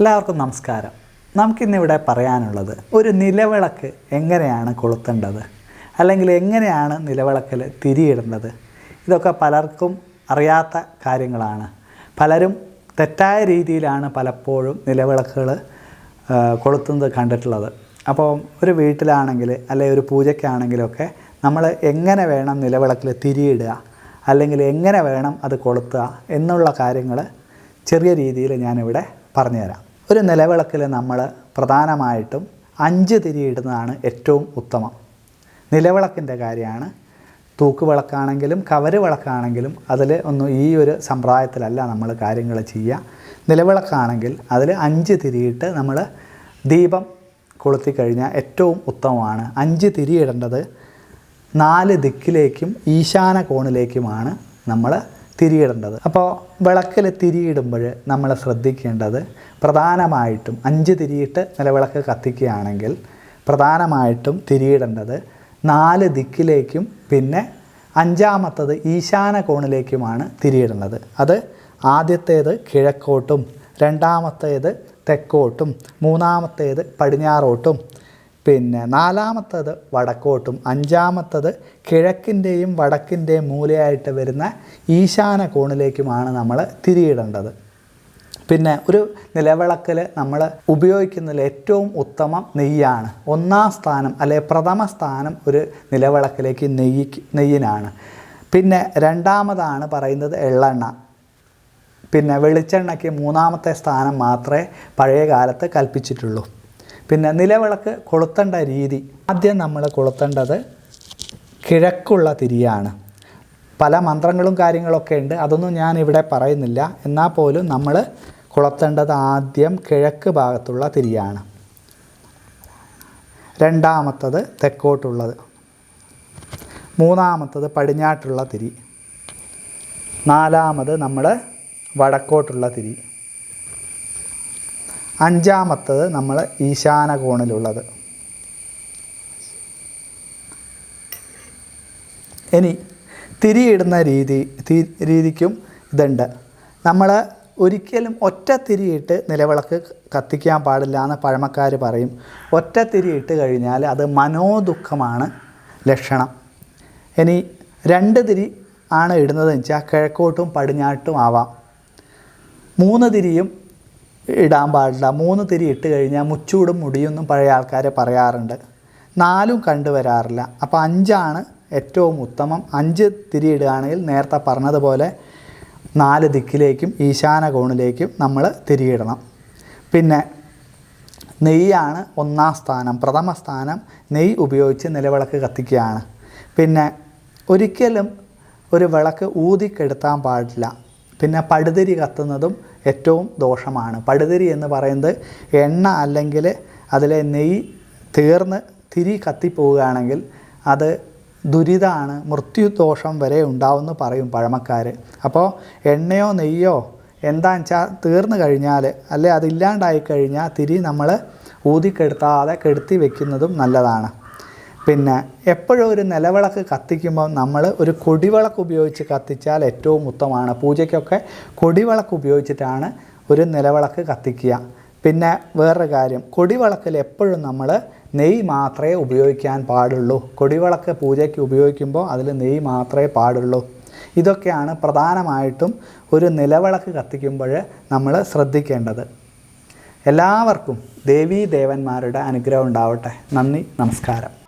എല്ലാവർക്കും നമസ്കാരം. നമുക്കിന്നിവിടെ പറയാനുള്ളത് ഒരു നിലവിളക്ക് എങ്ങനെയാണ് കൊളുത്തേണ്ടത്? അല്ലെങ്കിൽ എങ്ങനെയാണ് നിലവിളക്കിൽ തിരിയിടേണ്ടത്? ഇതൊക്കെ പലർക്കും അറിയാത്ത കാര്യങ്ങളാണ്. പലരും തെറ്റായ രീതിയിലാണ് പലപ്പോഴും നിലവിളക്കുകൾ കൊളുത്തുന്നത് കണ്ടിട്ടുള്ളത്. അപ്പോൾ ഒരു വീട്ടിലാണെങ്കിൽ അല്ലെങ്കിൽ ഒരു പൂജയ്ക്കാണെങ്കിലൊക്കെ നമ്മൾ എങ്ങനെ വേണം നിലവിളക്കിൽ തിരിയിടുക? അല്ലെങ്കിൽ എങ്ങനെ വേണം അത് കൊളുത്തുക? എന്നുള്ള കാര്യങ്ങൾ ചെറിയ രീതിയിൽ ഞാനിവിടെ പറഞ്ഞുതരാം. ഒരു നിലവിളക്കിൽ നമ്മൾ പ്രധാനമായിട്ടും അഞ്ച് തിരിയിടുന്നതാണ് ഏറ്റവും ഉത്തമം. നിലവിളക്കിന്റെ കാര്യമാണ്. തൂക്കുവിളക്കാണെങ്കിലും കവര് വിളക്കാണെങ്കിലും അതിൽ ഒന്നും ഈ ഒരു സമ്പ്രദായത്തിലല്ല നമ്മൾ കാര്യങ്ങൾ ചെയ്യുക. നിലവിളക്കാണെങ്കിൽ അതിൽ അഞ്ച് തിരിയിട്ട് നമ്മൾ ദീപം കൊളുത്തി കഴിഞ്ഞാൽ ഏറ്റവും ഉത്തമമാണ്. അഞ്ച് തിരിയിടേണ്ടത് നാല് ദിക്കിലേക്കും ഈശാന കോണിലേക്കുമാണ് നമ്മൾ തിരിയിടേണ്ടത്. അപ്പോൾ വിളക്കിൽ തിരിയിടുമ്പോൾ നമ്മൾ ശ്രദ്ധിക്കേണ്ടത് പ്രധാനമായിട്ടും അഞ്ച് തിരിയിട്ട് നിലവിളക്ക് കത്തിക്കുകയാണെങ്കിൽ പ്രധാനമായിട്ടും തിരിയിടേണ്ടത് നാല് ദിക്കിലേക്കും പിന്നെ അഞ്ചാമത്തത് ഈശാന കോണിലേക്കുമാണ് തിരിയിടേണ്ടത് അത് ആദ്യത്തേത് കിഴക്കോട്ടും രണ്ടാമത്തേത് തെക്കോട്ടും മൂന്നാമത്തേത് പടിഞ്ഞാറോട്ടും പിന്നെ നാലാമത്തത് വടക്കോട്ടും അഞ്ചാമത്തത് കിഴക്കിന്റെയും വടക്കിന്റെയും മൂലയായിട്ട് വരുന്ന ഈശാന കോണിലേക്കുമാണ് നമ്മൾ തിരിയിടേണ്ടത്. പിന്നെ ഒരു നിലവിളക്കിൽ നമ്മൾ ഉപയോഗിക്കുന്നതിൽ ഏറ്റവും ഉത്തമം നെയ്യാണ്. ഒന്നാം സ്ഥാനം അല്ലെ പ്രഥമ സ്ഥാനം ഒരു നിലവിളക്കിലേക്ക് നെയ്യ് നെയ്യിനാണ്. പിന്നെ രണ്ടാമതാണ് പറയുന്നത് എള്ളെണ്ണ. പിന്നെ വെളിച്ചെണ്ണയ്ക്ക് മൂന്നാമത്തെ സ്ഥാനം മാത്രമേ പഴയ കാലത്ത് കൽപ്പിച്ചിട്ടുള്ളൂ. പിന്നെ നിലവിളക്ക് കൊളുത്തേണ്ട രീതി. ആദ്യം നമ്മൾ കൊളുത്തേണ്ടത് കിഴക്കുള്ള തിരിയാണ്. പല മന്ത്രങ്ങളും കാര്യങ്ങളൊക്കെ ഉണ്ട്. അതൊന്നും ഞാൻ ഇവിടെ പറയുന്നില്ല. എന്നാൽ പോലും നമ്മൾ കൊളുത്തേണ്ടത് ആദ്യം കിഴക്ക് ഭാഗത്തുള്ള തിരിയാണ്. രണ്ടാമത്തത് തെക്കോട്ടുള്ളത്. മൂന്നാമത്തത് പടിഞ്ഞാട്ടുള്ള തിരി. നാലാമത് നമ്മൾ വടക്കോട്ടുള്ള തിരി. അഞ്ചാമത്തത് നമ്മൾ ഈശാന കോണിലുള്ളത്. ഇനി തിരിയിടുന്ന രീതി രീതിക്കും ഇതുണ്ട്. നമ്മൾ ഒരിക്കലും ഒറ്റ തിരിയിട്ട് നിലവിളക്ക് കത്തിക്കാൻ പാടില്ല എന്ന് പഴമക്കാർ പറയും. ഒറ്റ തിരിയിട്ട് കഴിഞ്ഞാൽ അത് മനോദുഃഖമാണ് ലക്ഷണം. ഇനി രണ്ട് തിരി ആണ് ഇടുന്നതെന്ന് വെച്ചാൽ കിഴക്കോട്ടും പടിഞ്ഞാട്ടും ആവാം. മൂന്ന് തിരിയും ഇടാൻ പാടില്ല. മൂന്ന് തിരി ഇട്ട് കഴിഞ്ഞാൽ മുച്ചൂടും മുടിയൊന്നും പഴയ ആൾക്കാരെ പറയാറുണ്ട്. നാലും കണ്ടുവരാറില്ല. അപ്പോൾ അഞ്ചാണ് ഏറ്റവും ഉത്തമം. അഞ്ച് തിരി ഇടുകയാണെങ്കിൽ നേരത്തെ പറഞ്ഞതുപോലെ നാല് ദിക്കിലേക്കും ഈശാന കോണിലേക്കും നമ്മൾ തിരിയിടണം പിന്നെ നെയ്യാണ് ഒന്നാം സ്ഥാനം. പ്രഥമ സ്ഥാനം നെയ്യ് ഉപയോഗിച്ച് നിലവിളക്ക് കത്തിക്കുകയാണ്. പിന്നെ ഒരിക്കലും ഒരു വിളക്ക് ഊതിക്കെടുത്താൻ പാടില്ല. പിന്നെ പടുതിരി കത്തുന്നതും ഏറ്റവും ദോഷമാണ്. പടുതിരി എന്ന് പറയുന്നത് എണ്ണ അല്ലെങ്കിൽ അതിലെ നെയ്യ് തീർന്ന് തിരി കത്തിപ്പോവുകയാണെങ്കിൽ അത് ദുരിതമാണ് മൃത്യുദോഷം വരെ ഉണ്ടാവുമെന്ന് പറയും പഴമക്കാർ അപ്പോൾ എണ്ണയോ നെയ്യോ എന്താണെന്ന് വെച്ചാൽ തീർന്നു കഴിഞ്ഞാൽ അല്ലെ അതില്ലാണ്ടായി കഴിഞ്ഞാൽ തിരി നമ്മൾ ഊതിക്കെടുത്താതെ കെടുത്തി വെക്കുന്നതും നല്ലതാണ്. പിന്നെ എപ്പോഴും ഒരു നിലവിളക്ക് കത്തിക്കുമ്പോൾ നമ്മൾ ഒരു കൊടിവിളക്ക് ഉപയോഗിച്ച് കത്തിച്ചാൽ ഏറ്റവും ഉത്തമമാണ്. പൂജയ്ക്കൊക്കെ കൊടിവിളക്ക് ഉപയോഗിച്ചിട്ടാണ് ഒരു നിലവിളക്ക് കത്തിക്കുക. പിന്നെ വേറൊരു കാര്യം കൊടിവിളക്കിൽ എപ്പോഴും നമ്മൾ നെയ്യ് മാത്രമേ ഉപയോഗിക്കാൻ പാടുള്ളൂ. കൊടിവിളക്ക് പൂജയ്ക്ക് ഉപയോഗിക്കുമ്പോൾ അതിൽ നെയ്യ് മാത്രമേ പാടുള്ളൂ. ഇതൊക്കെയാണ് പ്രധാനമായിട്ടും ഒരു നിലവിളക്ക് കത്തിക്കുമ്പോൾ നമ്മൾ ശ്രദ്ധിക്കേണ്ടത്. എല്ലാവർക്കും ദേവീ ദേവന്മാരുടെ അനുഗ്രഹം ഉണ്ടാവട്ടെ. നന്ദി നമസ്കാരം.